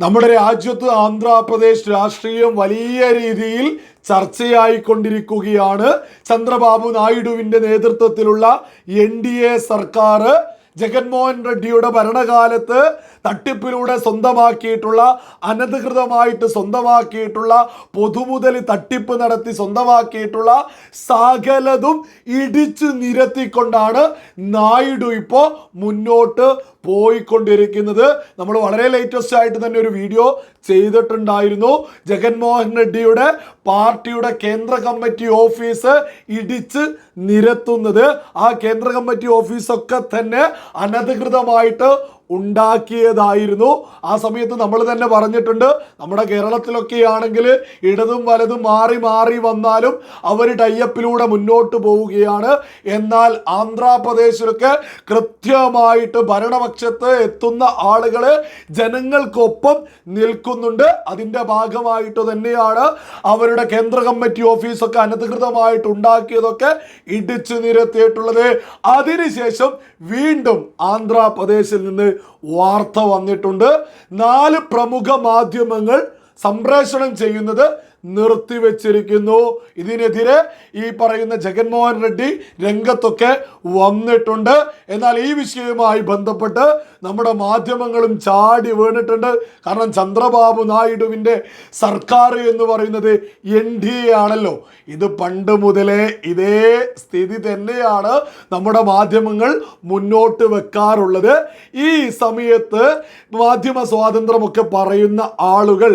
നമ്മുടെ രാജ്യത്ത് ആന്ധ്രാപ്രദേശ് രാഷ്ട്രീയം വലിയ രീതിയിൽ ചർച്ചയായിക്കൊണ്ടിരിക്കുകയാണ്. ചന്ദ്രബാബു നായിഡുവിന്റെ നേതൃത്വത്തിലുള്ള എൻ ഡി എ സർക്കാർ ജഗൻമോഹൻ റെഡ്ഡിയുടെ ഭരണകാലത്ത് തട്ടിപ്പിലൂടെ സ്വന്തമാക്കിയിട്ടുള്ള അനധികൃതമായിട്ട് സ്വന്തമാക്കിയിട്ടുള്ള പൊതുമുതൽ തട്ടിപ്പ് നടത്തി സ്വന്തമാക്കിയിട്ടുള്ള സകലതും ഇടിച്ചു നിരത്തിക്കൊണ്ടാണ് നായിഡു ഇപ്പോൾ മുന്നോട്ട് പോയിക്കൊണ്ടിരിക്കുന്നത്. നമ്മൾ വളരെ ലേറ്റസ്റ്റ് ആയിട്ട് തന്നെ ഒരു വീഡിയോ ചെയ്തിട്ടുണ്ടായിരുന്നു. ജഗൻമോഹൻ റെഡ്ഡിയുടെ പാർട്ടിയുടെ കേന്ദ്ര കമ്മിറ്റി ഓഫീസ് ഇടിച്ച് നിരത്തുന്നത്. ആ കേന്ദ്ര കമ്മിറ്റി ഓഫീസൊക്കെ തന്നെ അനധികൃതമായിട്ട് ഉണ്ടാക്കിയതായിരുന്നു. ആ സമയത്ത് നമ്മൾ തന്നെ പറഞ്ഞിട്ടുണ്ട് നമ്മുടെ കേരളത്തിലൊക്കെ ആണെങ്കിൽ ഇടതും വലതും മാറി മാറി വന്നാലും അവർ ടൈപ്പിലൂടെ മുന്നോട്ട് പോവുകയാണ്. എന്നാൽ ആന്ധ്രാപ്രദേശിലൊക്കെ കൃത്യമായിട്ട് ഭരണപക്ഷത്ത് എത്തുന്ന ആളുകൾ ജനങ്ങൾക്കൊപ്പം നിൽക്കുന്നുണ്ട്. അതിന്റെ ഭാഗമായിട്ട് തന്നെയാണ് അവരുടെ കേന്ദ്ര കമ്മിറ്റി ഓഫീസൊക്കെ അനധികൃതമായിട്ട് ഉണ്ടാക്കിയതൊക്കെ ഇടിച്ചു നിരത്തിയിട്ടുള്ളത്. അതിനുശേഷം വീണ്ടും ആന്ധ്രാപ്രദേശിൽ നിന്ന് വാർത്ത വന്നിട്ടുണ്ട്. നാല് പ്രമുഖ മാധ്യമങ്ങൾ സംപ്രേഷണം ചെയ്യുന്നത് നിർത്തിവെച്ചിരിക്കുന്നു. ഇതിനെതിരെ ഈ പറയുന്ന ജഗൻമോഹൻ റെഡ്ഡി രംഗത്തൊക്കെ വന്നിട്ടുണ്ട്. എന്നാൽ ഈ വിഷയവുമായി ബന്ധപ്പെട്ട് നമ്മുടെ മാധ്യമങ്ങളും ചാടി വീണിട്ടുണ്ട്. കാരണം ചന്ദ്രബാബു നായിഡുവിന്റെ സർക്കാർ എന്ന് പറയുന്നത് എൻ ഡി എ ആണല്ലോ. ഇത് പണ്ട് മുതലേ ഇതേ സ്ഥിതി തന്നെയാണ് നമ്മുടെ മാധ്യമങ്ങൾ മുന്നോട്ട് വെക്കാറുള്ളത്. ഈ സമയത്ത് മാധ്യമ സ്വാതന്ത്ര്യമൊക്കെ പറയുന്ന ആളുകൾ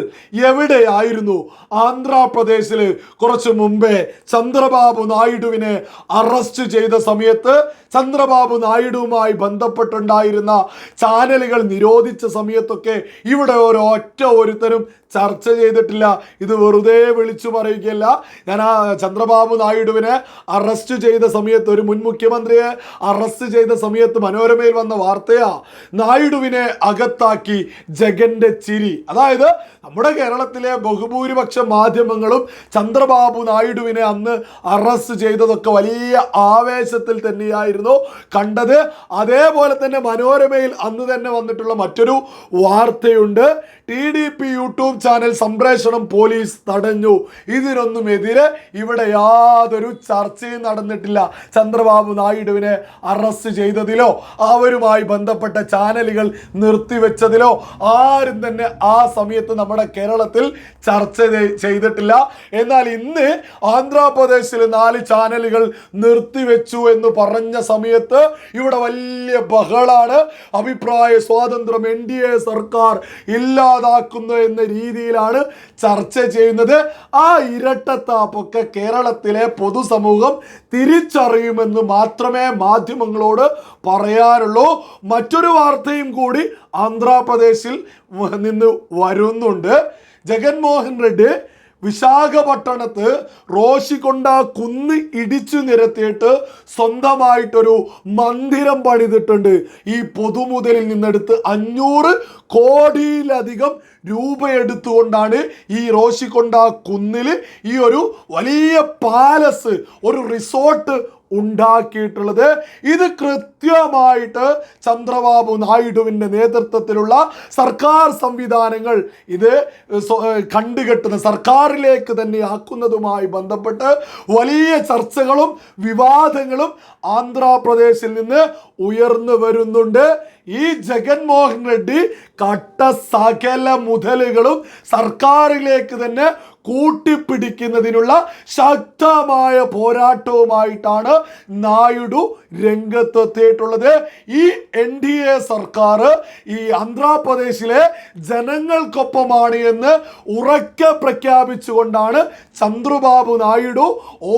എവിടെയായിരുന്നു? ആന്ധ്രാപ്രദേശിൽ കുറച്ച് മുമ്പേ ചന്ദ്രബാബു നായിഡുവിനെ അറസ്റ്റ് ചെയ്ത സമയത്ത് ചന്ദ്രബാബു നായിഡുവുമായി ബന്ധപ്പെട്ടുണ്ടായിരുന്ന ചാനലുകൾ നിരോധിച്ച സമയത്തൊക്കെ ഇവിടെ ഒരു ഒറ്റ ഒരുത്തരും ചർച്ച ചെയ്തിട്ടില്ല. ഇത് വെറുതെ വിളിച്ചു പറയുകയല്ല. ഞാൻ ആ ചന്ദ്രബാബു നായിഡുവിനെ അറസ്റ്റ് ചെയ്ത സമയത്ത് ഒരു മുൻ മുഖ്യമന്ത്രിയെ അറസ്റ്റ് ചെയ്ത സമയത്ത് മനോരമയിൽ വന്ന വാർത്തയാ നായിഡുവിനെ അകത്താക്കി ജഗന്റെ ചിരി. അതായത് നമ്മുടെ കേരളത്തിലെ ബഹുഭൂരിപക്ഷ മാധ്യമങ്ങളും ചന്ദ്രബാബു നായിഡുവിനെ അന്ന് അറസ്റ്റ് ചെയ്തതൊക്കെ വലിയ ആവേശത്തിൽ തന്നെയായിരുന്നു. കണ്ടത് അതേപോലെ തന്നെ മനോരമയിൽ അന്ന് തന്നെ വന്നിട്ടുള്ള മറ്റൊരു വാർത്തയുണ്ട്. T D P YouTube channel സംപ്രേഷണം പോലീസ് തടഞ്ഞു. ഇതിനൊന്നും എതിരെ ഇവിടെ യാതൊരു ചർച്ചയും നടന്നിട്ടില്ല. ചന്ദ്രബാബു നായിഡുവിനെ അറസ്റ്റ് ചെയ്തതിലോ അവരുമായി ബന്ധപ്പെട്ട ചാനലുകൾ നിർത്തിവെച്ചതിലോ ആരും തന്നെ ആ സമയത്ത് നമ്മുടെ കേരളത്തിൽ ചർച്ച ചെയ്തിട്ടില്ല. എന്നാൽ ഇന്ന് ആന്ധ്രാപ്രദേശിൽ നാല് ചാനലുകൾ നിർത്തിവെച്ചു എന്ന് പറഞ്ഞ സമയത്ത് ഇവിടെ വലിയ ബഹളാണ്. അഭിപ്രായ സ്വാതന്ത്ര്യം എൻ ഡി എ സർക്കാർ ഇല്ലാതാക്കുന്നു എന്ന രീതിയിലാണ് ചർച്ച ചെയ്യുന്നത്. ആ ഇരട്ടത്താപ്പൊക്കെ കേരളത്തിലെ പൊതുസമൂഹം തിരിച്ചറിയുമെന്ന് മാത്രമേ മാധ്യമങ്ങളോട് പറയാനുള്ളൂ മറ്റൊരു വാർത്തയും കൂടി ആന്ധ്രാപ്രദേശിൽ നിന്ന് വരുന്നുണ്ട്. ജഗൻമോഹൻ റെഡ്ഡി വിശാഖപട്ടണത്ത് റോഷി കൊണ്ട കുന്ന് ഇടിച്ചു നിരത്തിയിട്ട് സ്വന്തമായിട്ടൊരു മന്ദിരം പണിതിട്ടുണ്ട്. ഈ പൊതുമുതലിൽ നിന്നെടുത്ത് അഞ്ഞൂറ് കോടിയിലധികം രൂപ എടുത്തുകൊണ്ടാണ് ഈ റോഷിക്കൊണ്ട കുന്നിൽ ഈ ഒരു വലിയ പാലസ് ഒരു റിസോർട്ട് ഉണ്ടാക്കിയിട്ടുള്ളത്. ഇത് കൃത്യമായിട്ട് ചന്ദ്രബാബു നായിഡുവിന്റെ നേതൃത്വത്തിലുള്ള സർക്കാർ സംവിധാനങ്ങൾ ഇത് കണ്ടുകെട്ടുന്ന സർക്കാരിലേക്ക് തന്നെ ആക്കുന്നതുമായി ബന്ധപ്പെട്ട് വലിയ ചർച്ചകളും വിവാദങ്ങളും ആന്ധ്രാപ്രദേശിൽ നിന്ന് ഉയർന്നു വരുന്നുണ്ട്. ഈ ജഗൻമോഹൻ റെഡ്ഡി കട്ട സകല മുതലുകളും സർക്കാരിലേക്ക് തന്നെ കൂട്ടിപ്പിടിക്കുന്നതിനുള്ള ശക്തമായ പോരാട്ടവുമായിട്ടാണ് നായിഡു രംഗത്തെത്തിയിട്ടുള്ളത്. ഈ എൻ ഡി എ സർക്കാർ ഈ ആന്ധ്രാപ്രദേശിലെ ജനങ്ങൾക്കൊപ്പമാണ് എന്ന് ഉറക്കെ പ്രഖ്യാപിച്ചുകൊണ്ടാണ് ചന്ദ്രബാബു നായിഡു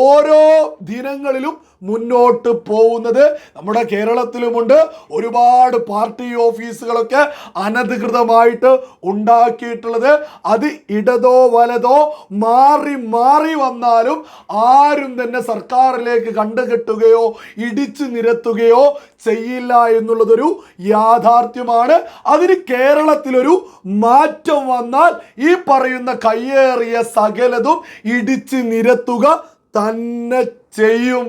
ഓരോ ദിനങ്ങളിലും മുന്നോട്ട് പോകുന്നത് നമ്മുടെ കേരളത്തിലുമുണ്ട്. ഒരുപാട് പാർട്ടി ഓഫീസുകളൊക്കെ അനധികൃതമായിട്ട് ഉണ്ടാക്കിയിട്ടുള്ളത്. അത് ഇടതോ വലതോ മാറി മാറി വന്നാലും ആരും തന്നെ സർക്കാരിലേക്ക് കണ്ടുകെട്ടുകയോ ഇടിച്ചു നിരത്തുകയോ ചെയ്യില്ല എന്നുള്ളതൊരു യാഥാർത്ഥ്യമാണ്. അതിന് കേരളത്തിലൊരു മാറ്റം വന്നാൽ ഈ പറയുന്ന കയ്യേറിയ സകലതും ഇടിച്ചു നിരത്തുക തന്നെ ചെയ്യും.